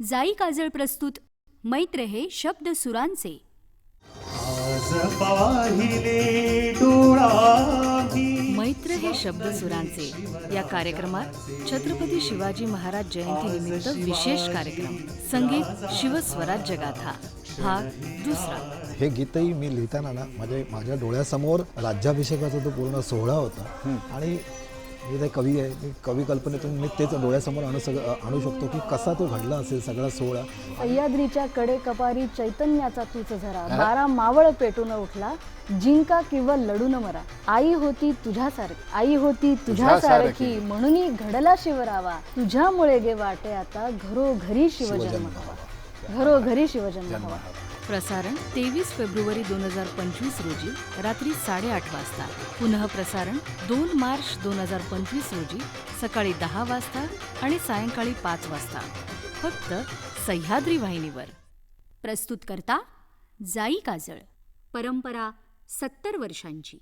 जाई काजळ प्रस्तुत मैत्र हे शब्द सुरांचे. मैत्र हे शब्द सुरांचे. या कार्यक्रमात छत्रपती शिवाजी महाराज जयंती निमित्त विशेष कार्यक्रम. संगीत शिवस्वराज्य गाथा. भाग दुसरा. हे गीतही मी लिहिताना ना माझ्या माझ्या डोळ्यासमोर राज्याभिषेकाचा तो पूर्ण सोहळा होता. आणि मी ते कवी आहे कवी कल्पनेतून मी तेच डोळ्यासमोर आणू सग आणू शकतो की कसा तो घडला असेल सगळा सोहळा. सह्याद्रीच्या कडे कपारी चैतन्याचा तूच झरा. बारा मावळ पेटून उठला. जिंका किंवा लढून मरा. आई होती तुझ्यासारखी आई होती तुझ्यासारखी. म्हणून घडला शिवरावा. तुझ्यामुळे गे वाटे आता घरोघरी शिवजन्म. हवा घरोघरी शिवजन्म. हवा प्रसारण तेवीस फेब्रुवारी दोन हजार पंचवीस रोजी रात्री साडेआठ वाजता. पुनः प्रसारण दोन मार्च दोन हजार पंचवीस रोजी सकाळी दहा वाजता आणि सायंकाळी पाच वाजता. फक्त सह्याद्री वाहिनीवर. प्रस्तुत करता जाई काजळ. परंपरा सत्तर वर्षांची.